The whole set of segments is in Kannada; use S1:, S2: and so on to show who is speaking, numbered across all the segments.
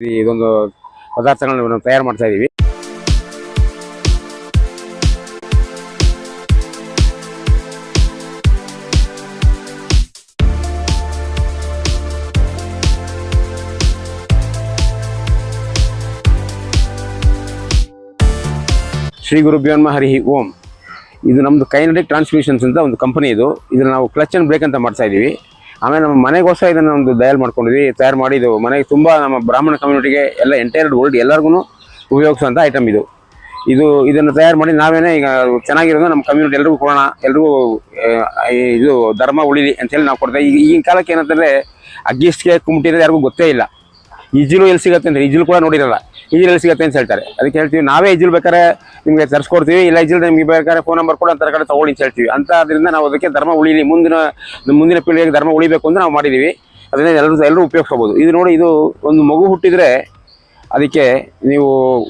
S1: ಇದೊಂದು ಪದಾರ್ಥಗಳನ್ನ ನಾವು ತಯಾರು ಮಾಡ್ತಾ ಇದ್ದೀವಿ ಶ್ರೀ ಗುರುಭ್ಯೋನ್ಮ ಹರಿ ಓಂ. ಇದು ನಮ್ಮದು ಕೈನಡಿಕ್ ಟ್ರಾನ್ಸ್ಮಿಷನ್ಸ್ ಅಂತ ಒಂದು ಕಂಪನಿ ಇದು. ಇದನ್ನ ನಾವು ಕ್ಲಚ್ ಅಂಡ್ ಬ್ರೇಕ್ ಅಂತ ಮಾಡ್ತಾ ಇದೀವಿ. ಆಮೇಲೆ ನಮ್ಮ ಮನೆಗೋಸ್ಕರ ಇದನ್ನು ಒಂದು ದಯಲ್ ಮಾಡ್ಕೊಂಡಿದ್ವಿ. ತಯಾರು ಮಾಡಿ ಇದು ಮನೆಗೆ ತುಂಬ ನಮ್ಮ ಬ್ರಾಹ್ಮಣ ಕಮ್ಯುನಿಟಿಗೆ ಎಲ್ಲ ಎಂಟೈರ್ ವರ್ಲ್ಡ್ ಎಲ್ಲರಿಗೂ ಉಪಯೋಗಿಸುವಂಥ ಐಟಮ್ ಇದು. ಇದು, ಇದನ್ನು ತಯಾರು ಮಾಡಿ ನಾವೇನೇ ಈಗ ಚೆನ್ನಾಗಿರೋದು ನಮ್ಮ ಕಮ್ಯುನಿಟಿ ಎಲ್ರಿಗೂ ಕೊಡೋಣ, ಎಲ್ರಿಗೂ ಇದು ಧರ್ಮ ಉಳಿಲಿ ಅಂತೇಳಿ ನಾವು ಕೊಡ್ತೇವೆ ಈಗ ಈಗಿನ ಕಾಲಕ್ಕೆ ಏನಂತಂದರೆ ಅಗ್ಗಿಸ್ಟ್ಗೆ ಕುಮ್ಟಿರೋದು ಯಾರಿಗೂ ಗೊತ್ತೇ ಇಲ್ಲ. ಈಜಿಲು ಎಲ್ಲಿ ಸಿಗುತ್ತೆ ಅಂದ್ರೆ ಈಜಿಲು ಕೂಡ ನೋಡಿರಲ್ಲ. ಇಜ್ಜಿಲು ಸಿಗತ್ತೆ ಅಂತ ಹೇಳ್ತಾರೆ. ಅದಕ್ಕೆ ಹೇಳ್ತೀವಿ, ನಾವೇ ಈಜಲ್ ಬೇಕಾದ್ರೆ ನಿಮಗೆ ತರಿಸ್ಕೊಡ್ತೀವಿ, ಇಲ್ಲ ಈಜಲ್ ನಿಮಗೆ ಬೇಕಾದ್ರೆ ಫೋನ್ ನಂಬರ್ ಕೂಡ ಅಂತರ ಕಡೆ ತಗೊಳ್ಳಿ ಅಂತ ಹೇಳ್ತೀವಿ. ಅಂತ ಅದರಿಂದ ನಾವು ಅದಕ್ಕೆ ಧರ್ಮ ಉಳಿಲಿ, ಮುಂದಿನ ಮುಂದಿನ ಪೀಳಿಗೆಗೆ ಧರ್ಮ ಉಳಿಬೇಕು ಅಂತ ನಾವು ಮಾಡಿದ್ದೀವಿ ಅದನ್ನ ಎಲ್ಲರೂ ಎಲ್ಲರೂ ಉಪಯೋಗಿಸ್ಕೋಬೋದು. ಇದು ನೋಡಿ, ಇದು ಒಂದು ಮಗು ಹುಟ್ಟಿದರೆ ಅದಕ್ಕೆ ನೀವು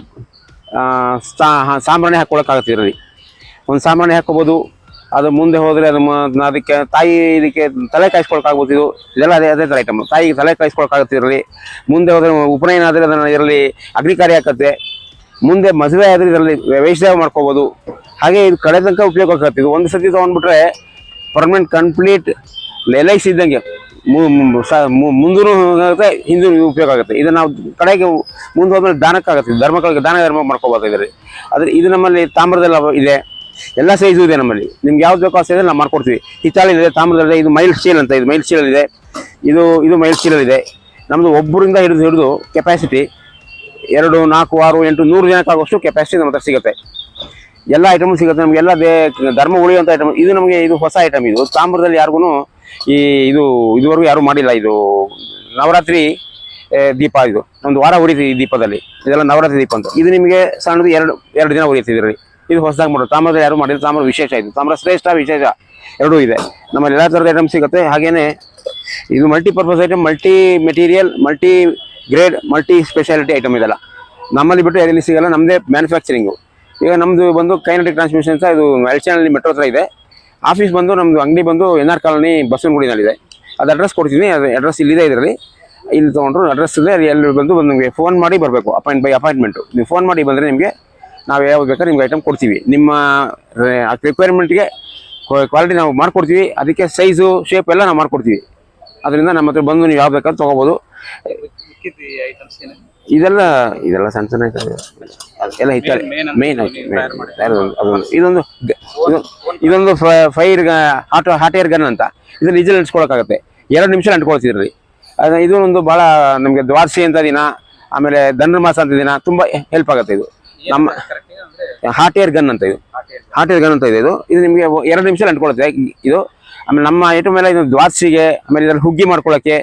S1: ಸಾ- ಸಾಂಬ್ರಾಣಿ ಹಾಕ್ಕೊಳಕ್ಕಾಗತ್ತೆ ಇದರಲ್ಲಿ. ಒಂದು ಸಾಂಬ್ರಾಣಿ ಹಾಕ್ಕೋಬೋದು ಅದು ಮುಂದೆ ಹೋದರೆ ಅದು ಅದಕ್ಕೆ ತಾಯಿ ಇದಕ್ಕೆ ತಲೆ ಕಾಯಿಸ್ಕೊಳಕ್ಕಾಗ್ಬೋದು ಇದು ಇದೆಲ್ಲ ಅದೇ ಅದೇ ಥರ ಐಟಮ್ ತಾಯಿಗೆ ತಲೆ ಕಾಯಿಸ್ಕೊಳಕ್ಕಾಗುತ್ತೆ ಇದರಲ್ಲಿ. ಮುಂದೆ ಹೋದರೆ ಉಪನಯನ ಆದರೆ ಅದನ್ನು ಇದರಲ್ಲಿ ಅಗ್ನಿಕಾರಿ ಆಗತ್ತೆ ಮುಂದೆ ಮದುವೆ ಆದರೆ ಇದರಲ್ಲಿ ವೈಷ್ಣವ ಮಾಡ್ಕೋಬೋದು. ಹಾಗೆ ಇದು ಕಡೆ ತನಕ ಉಪಯೋಗ ಆಗುತ್ತೆ. ಇದು ಒಂದು ಸತಿ ತೊಗೊಂಡ್ಬಿಟ್ರೆ ಪರ್ಮನೆಂಟ್ ಕಂಪ್ಲೀಟ್ ಎಲ್ ಸಿ ಇದ್ದಂಗೆ. ಮುಂದೂ ಆಗುತ್ತೆ ಹಿಂದೂ ಉಪಯೋಗ ಆಗುತ್ತೆ. ಇದು ನಾವು ಕಡೆಗೆ ಮುಂದೆ ಹೋದ್ಮೇಲೆ ದಾನಕ್ಕಾಗುತ್ತೆ. ಧರ್ಮಗಳಿಗೆ ದಾನ ಧರ್ಮ ಮಾಡ್ಕೋಬೋದು ಆದರೆ ಇದು ನಮ್ಮಲ್ಲಿ ತಾಮ್ರದಲ್ಲಿ ಇದೆ. ಎಲ್ಲ ಸೈಜು ಇದೆ ನಮ್ಮಲ್ಲಿ. ನಿಮ್ಗೆ ಯಾವ್ದು ಬೇಕೋ ಆ ಸೈಜ್ ನಾವು ಮಾಡ್ಕೊಡ್ತೀವಿ. ಹಿತ್ತಾಳಿದೆ ತಾಮ್ರದಲ್ಲಿದೆ, ಇದು ಮೈಲ್ ಸ್ಟೀಲ್ ಅಂತ, ಇದು ಮೈಲ್ ಸ್ಟೀಲ್ ಇದೆ. ಇದು ಇದು ಮೈಲ್ ಸ್ಟೀಲ್ ಇದೆ. ನಮ್ಮದು ಒಬ್ಬರಿಂದ ಹಿಡಿದು ಹಿಡಿದು ಕೆಪಾಸಿಟಿ ಎರಡು, ನಾಲ್ಕು, ಆರು, ಎಂಟು, ನೂರು ಜನಕ್ಕಾಗುವಷ್ಟು ಕೆಪಾಸಿಟಿ ನಮ್ಮ ಹತ್ರ ಸಿಗುತ್ತೆ. ಎಲ್ಲ ಐಟಮು ಸಿಗುತ್ತೆ. ನಮಗೆ ಎಲ್ಲ ಬೇ, ಧರ್ಮ ಉಳಿಯುವಂಥ ಐಟಮ್ ಇದು ನಮಗೆ, ಇದು ಹೊಸ ಐಟಮ್ ಇದು. ತಾಮ್ರದಲ್ಲಿ ಯಾರಿಗೂ ಈ, ಇದು, ಇದುವರೆಗೂ ಯಾರೂ ಮಾಡಿಲ್ಲ. ಇದು ನವರಾತ್ರಿ ದೀಪ ಇದು. ಒಂದು ವಾರ ಉರಿತೀವಿ ಈ ದೀಪದಲ್ಲಿ. ಇದೆಲ್ಲ ನವರಾತ್ರಿ ದೀಪ ಅಂತ. ಇದು ನಿಮಗೆ ಸಣ್ಣದು ಎರಡು ಎರಡು ದಿನ ಉರಿಯುತ್ತೆ ಇದರಲ್ಲಿ. ಇದು ಹೊಸದಾಗಿ ಮಾಡೋದು. ತಾಮ್ರದ ಯಾರು ಮಾಡಿಲ್ಲ, ತಾಮ್ರ ವಿಶೇಷ ಇದು. ತಾಮ್ರ ಶ್ರೇಷ್ಠ ವಿಶೇಷ ಎರಡೂ ಇದೆ. ನಮ್ಮಲ್ಲಿ ಎಲ್ಲ ಥರದ ಐಟಮ್ ಸಿಗುತ್ತೆ. ಹಾಗೇನೆ ಇದು multi purpose item multi material multi grade multi speciality item ಇದೆಲ್ಲ. ನಮ್ಮಲ್ಲಿ ಬಿಟ್ಟು ಎಲ್ಲಿ ಸಿಗಲ್ಲ ನಮ್ಮದೇ ಮ್ಯಾನುಫ್ಯಾಕ್ಚರಿಂಗು ಈಗ ನಮ್ಮದು ಬಂದು ಕೈನಟಿಕ್ ಟ್ರಾನ್ಸ್ಮಿಷನ್ ಅಂತ ಇದು ಎಲ್ಚನಲ್ಲಿ ಮೆಟ್ರೋ ಹತ್ರ ಇದೆ. ಆಫೀಸ್ ಬಂದು ನಮ್ಮದು ಅಂಗಡಿ ಬಂದು ಎನ್ ಆರ್ ಕಾಲೋನಿ ಬಸವನಗುಡಿನಲ್ಲಿದೆ. ಅದು ಅಡ್ರೆಸ್ ಕೊಡ್ತೀನಿ. ಅದು ಅಡ್ರೆಸ್ ಇಲ್ಲಿದೆ ಇದರಲ್ಲಿ. ಇಲ್ಲಿ ತೊಗೊಂಡ್ರು ಅಡ್ರೆಸ್ ಇದೆ. ಬಂದು ಬಂದು ನಿಮಗೆ ಫೋನ್ ಮಾಡಿ ಬರಬೇಕು. ಅಪಾಯಿಂಟ್ ಬೈ ಅಪಾಯಿಂಟ್ಮೆಂಟು ನೀವು ಫೋನ್ ಮಾಡಿ ಬಂದರೆ ನಿಮಗೆ ನಾವು ಯಾವ್ದು ಬೇಕಾದ್ರೆ ನಿಮ್ಗೆ ಐಟಮ್ ಕೊಡ್ತೀವಿ. ನಿಮ್ಮ ರಿಕ್ವೈರ್ಮೆಂಟ್ಗೆ ಕ್ವಾಲಿಟಿ ನಾವು ಮಾಡ್ಕೊಡ್ತೀವಿ. ಅದಕ್ಕೆ ಸೈಜು ಶೇಪ್ ಎಲ್ಲ ನಾವು ಮಾಡ್ಕೊಡ್ತೀವಿ. ಅದರಿಂದ ನಮ್ಮ ಹತ್ರ ಬಂದು ನೀವು ಯಾವ ಬೇಕಾದ್ರೂ ತೊಗೋಬೋದು. ಇದೆಲ್ಲ ಇದೆಲ್ಲ ಸಣ್ಣ ಸಣ್ಣ. ಎಲ್ಲ ಹಿತ್ತಾಳೆ ಮೇನ್ ಇದೊಂದು ಇದೊಂದು fire hot hot air gun ಅಂತ. ಇದನ್ನ ಈಜಲ್ಲಿ ಅಂಟ್ಸ್ಕೊಳಕ್ಕಾಗತ್ತೆ. ಎರಡು ನಿಮಿಷ ಅಂಟ್ಕೊಳ್ತಿದ್ರಿ ಅದು ಇದು ಒಂದು ಭಾಳ ನಮಗೆ ದ್ವಾರಸಿ ಅಂತ ದಿನ ಆಮೇಲೆ ಧನುರ್ಮಾಸ ಅಂತ ದಿನ ತುಂಬ ಹೆಲ್ಪ್ ಆಗುತ್ತೆ ಇದು. ನಮ್ಮ ಹಾಟ್ ಏರ್ ಗನ್ ಅಂತ ಇದು. ಹಾಟ್ ಏರ್ ಗನ್ ಅಂತ ಇದೆ ಇದು. ಇದು ನಿಮಗೆ ಎರಡು ನಿಮಿಷ ಅಂಟ್ಕೊಳುತ್ತೆ ಇದು. ಆಮೇಲೆ ನಮ್ಮ ಐಟಮ್ ಎಲ್ಲ ಇದು ದ್ವಾದಶಿಗೆ ಆಮೇಲೆ ಇದರಲ್ಲಿ ಹುಗ್ಗಿ ಮಾಡ್ಕೊಳ್ಳೋಕ್ಕೆ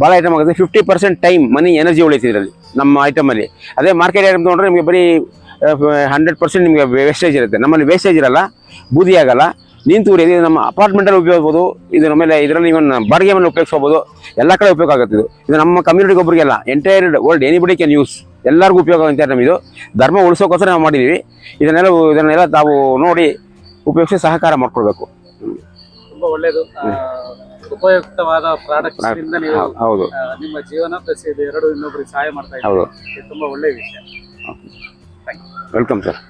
S1: ಭಾಳ ಐಟಮ್ ಆಗುತ್ತೆ. Fifty percent time money energy ಉಳಿಯುತ್ತೆ ಇದರಲ್ಲಿ ನಮ್ಮ ಐಟಮಲ್ಲಿ ಅದೇ ಮಾರ್ಕೆಟ್ ಐಟಮ್ ತೊಗೊಂಡ್ರೆ ನಿಮಗೆ ಬರೀ ಹಂಡ್ರೆಡ್ ಪರ್ಸೆಂಟ್ ನಿಮಗೆ ವೇಸ್ಟೇಜ್ ಇರುತ್ತೆ. ನಮ್ಮಲ್ಲಿ ವೇಸ್ಟೇಜ್ ಇರಲ್ಲ ಬೂದಿ ಆಗಲ್ಲ. ನಿಂತು ಉರಿಯೋದು ಇದು ನಮ್ಮ ಅಪಾರ್ಟ್ಮೆಂಟಲ್ಲಿ ಉಪಯೋಗಿಸ್ಬೋದು. ಇದು ಮೇಲೆ ಇದರಲ್ಲಿ ಇವನ್ ಬಾಡಿಗೆ ಮೇಲೆ ಉಪಯೋಗಿಸ್ಬೋದು ಎಲ್ಲ ಕಡೆ ಉಪಯೋಗ ಆಗುತ್ತೆ ಇದು. ಇದು ನಮ್ಮ ಕಮ್ಯುನಿಟಿಗೆ ಒಬ್ಬರಿಗೆಲ್ಲ entire world anybody can use ಎಲ್ಲರಿಗೂ ಉಪಯೋಗ ಅಂತ ನಮ್ಮಿದು. ಇದು ಧರ್ಮ ಉಳಿಸೋಕ್ಕೋಸ್ಕರ ನಾವು ಮಾಡಿದ್ದೀವಿ ಇದನ್ನೆಲ್ಲ ಇದನ್ನೆಲ್ಲ ತಾವು ನೋಡಿ ಉಪಯೋಗಿಸಿ ಸಹಕಾರ ಮಾಡ್ಕೊಳ್ಬೇಕು.
S2: ತುಂಬಾ ಒಳ್ಳೇದು. ಉಪಯುಕ್ತವಾದ ಪ್ರಾಡಕ್ಟ್ ಇಂದ ನೀವು
S1: ಹೌದು.
S2: ನಿಮ್ಮ ಜೀವನ ಪ್ಲಸ್ ಇದು ಎರಡು ಇನ್ನೊಬ್ರಿಗೆ ಸಹಾಯ ಮಾಡ್ತಾ
S1: ಹೌದು.
S2: ಇದ್ದೀವಿ ತುಂಬಾ ಒಳ್ಳೆಯ ವಿಷಯ.
S1: Welcome sir